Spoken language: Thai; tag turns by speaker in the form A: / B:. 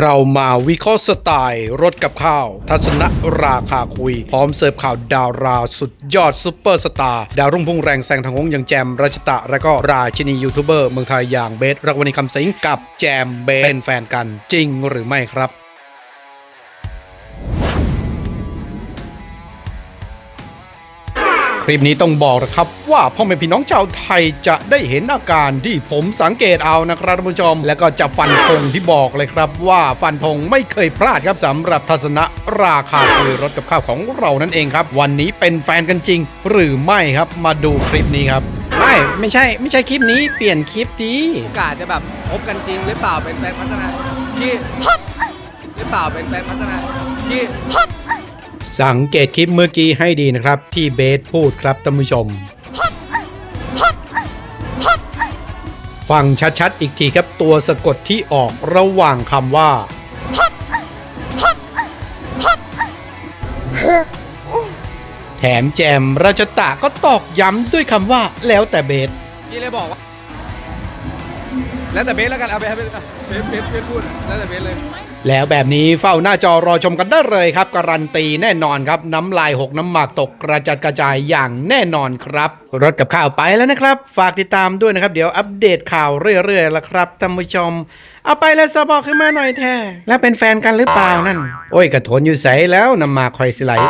A: เรามาวิเคราะห์สไตล์รถกับข้าว ทัศนะราคาคุย พร้อมเสิร์ฟข่าวดาวราสุดยอดซุปเปอร์สตาร์ดาวรุ่งพุ่งแรงแซงทางหงอย่างแจมรัชตะ และก็ราชินียูทูบเบอร์เมืองไทยอย่างเบสรักวันีคำสิงกับแจมเบสเป็นแฟนกันจริงหรือไม่ครับ คลิปนี้ต้องบอกนะครับว่าพ่อแม่พี่น้องชาวไทยจะได้เห็นอาการที่ผมสังเกตเอานะครับท่านผู้ชม แล้วก็จะฟันธงที่บอกเลยครับ ว่าฟันธงไม่เคยพลาดครับสำหรับทัศนะราคาคุยรถกับข้าวของเรานั่นเองครับ วันนี้เป็นแฟนกันจริง หรือไม่ครับมาดูคลิปนี้ครับไม่ไม่ใช่ไม่ใช่คลิปนี้เปลี่ยนคลิปดี
B: โอกาสจะแบบพบกันจริงหรือเปล่าเป็นแฟนพัฒนาที่หรือเปล่าเป็นแฟนพัฒนาที่
A: สังเกตคลิปเมื่อกี้ให้ดีนะครับ ที่เบสพูดครับท่านผู้ชม ฟังชัดๆ อีกทีครับตัวสะกดที่ออกระหว่างคำว่า แถมแจมราชตะก็ตอกย้ำด้วยคำว่า แล้วแต่เบส
B: พี่เลยบอกว่า แล้วแต่เบสแล้วกันเอาไปให้เบสเบสเบสเบสพูดแล้วแต่เบสเลย
A: แล้วแบบนี้เฝ้าหน้าจอรอชมกันได้เลยครับ การันตีแน่นอนครับ น้ำลายหกน้ำหมากตกกระจัดกระจายอย่างแน่นอนครับ รถกับข่าวไปแล้วนะครับ ฝากติดตามด้วยนะครับ เดี๋ยวอัปเดตข่าวเรื่อยๆละครับท่านผู้ชม เอาไปแล้วสบอกขึ้นมาหน่อยแท้แล้วเป็นแฟนกันหรือเปล่านั่น โอ้ยกระโถนอยู่ใสแล้วน้ำหมากคอยสไลด์